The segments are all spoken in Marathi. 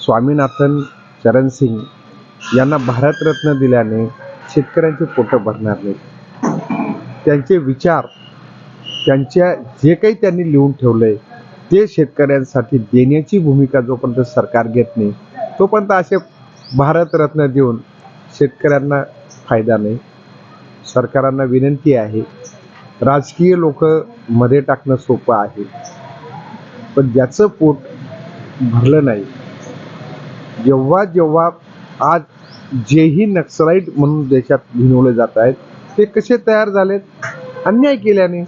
स्वामीनाथन चरण सिंग यांना भारतरत्न दिल्याने शेतकऱ्यांचे पोटं भरणार नाही त्यांचे विचार त्यांच्या जे काही त्यांनी लिहून ठेवलंय ते शेतकऱ्यांसाठी देण्याची भूमिका जोपर्यंत सरकार घेत नाही तोपर्यंत असे भारतरत्न देऊन शेतकऱ्यांना फायदा नाही. सरकारांना विनंती आहे राजकीय लोक मध्ये टाकणं सोपं आहे. पण ज्याचं पोट भरलं नाही जेव्हा जेव्हा आज जेही नक्सलाईट म्हणून देशात भिनवले जात आहेत ते कसे तयार झालेत? अन्याय केल्याने.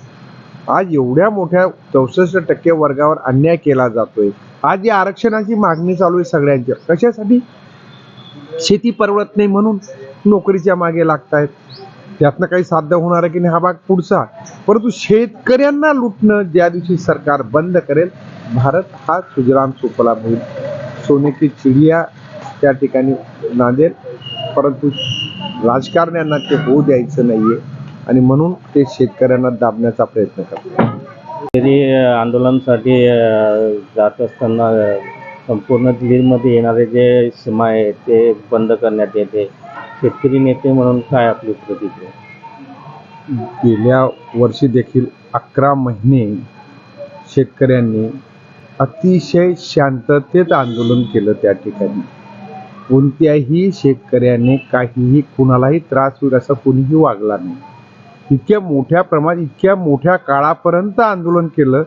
आज एवढ्या मोठ्या चौसष्ट टक्के वर्गावर अन्याय केला जातोय. आज या आरक्षणाची मागणी चालू आहे सगळ्यांच्या कशासाठी? शेती परवडत नाही म्हणून नोकरीच्या मागे लागतायत. त्यातनं काही साध्य होणार आहे की नाही हा भाग पुढचा. परंतु शेतकऱ्यांना लुटणं ज्या दिवशी सरकार बंद करेल भारत हा सुजराम सुफलाम होईल. सोने चिडिया त्या ठिकाणी नांदेल परंतु राजकारण्यांना ते होऊ द्यायचं नाहीये आणि म्हणून ते शेतकऱ्यांना दाबण्याचा प्रयत्न करतात. शेतकरी आंदोलनासाठी जात असताना संपूर्ण दिल्लीमध्ये येणारे जे सीमा आहे ते बंद करण्यात येते. शेतकरी नेते म्हणून काय आपली प्रतिक्रिया? गेल्या वर्षी देखील अकरा महिने शेतकऱ्यांनी अतिशय शांततेत आंदोलन केलं त्या ठिकाणी. कोणत्याही शेतकऱ्याने काहीही कुणालाही त्रास होईल असं कोणीही वागला नाही. इतक्या मोठ्या प्रमाणात इतक्या मोठ्या काळापर्यंत आंदोलन केलं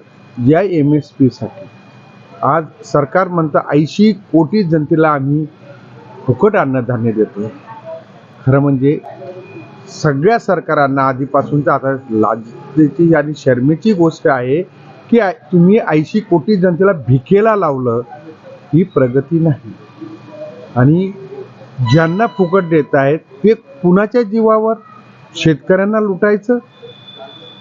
या एम एस पीसाठी आज सरकार म्हणतं ऐंशी कोटी जनतेला आम्ही फुकट अन्नधान्य देतो खरं म्हणजे सगळ्या सरकारांना आधीपासूनच आता लाजतेची आणि शर्मेची गोष्ट आहे की तुम्ही ऐंशी कोटी जनतेला भिकेला लावलं ही प्रगती नाही. आणि ज्यांना फुकट देत आहेत ते कुणाच्या जीवावर? शेतकऱ्यांना लुटायचं?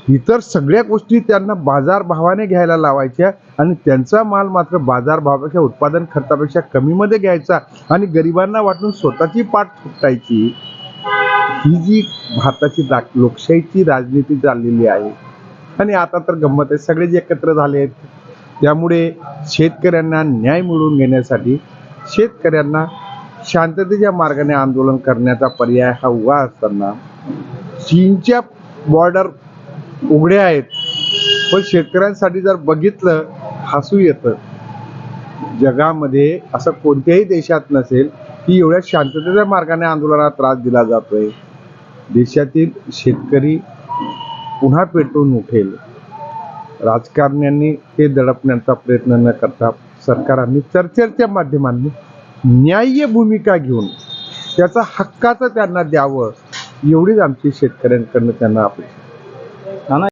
इतर सगळ्या गोष्टी त्यांना बाजारभावाने घ्यायला लावायच्या आणि त्यांचा माल मात्र बाजारभावापेक्षा उत्पादन खर्चापेक्षा कमीमध्ये घ्यायचा आणि गरिबांना वाटून स्वतःची पाठ फुटायची ही जी भारताची दा लोकशाहीची राजनीती चाललेली आहे आणि आता तर गंमत आहे. सगळे जे एकत्र झाले आहेत त्यामुळे शेतकऱ्यांना न्याय मिळवून घेण्यासाठी शेतकऱ्यांना शांततेच्या मार्गाने आंदोलन करण्याचा पर्याय हा उभा असताना चीनच्या बॉर्डर उघड्या आहेत. पण शेतकऱ्यांसाठी जर बघितलं हसू येतं. जगामध्ये असं कोणत्याही देशात नसेल की एवढ्या शांततेच्या मार्गाने आंदोलनाला त्रास दिला जातोय. देशातील शेतकरी पुन्हा पेटून उठेल. राजकारण्यांनी ते दडपण्याचा प्रयत्न न करता सरकारांनी चर्चेच्या माध्यमांनी न्याय्य भूमिका घेऊन त्याचा हक्काचं त्यांना द्यावं एवढीच आमची शेतकऱ्यांकडनं त्यांना अपेक्षा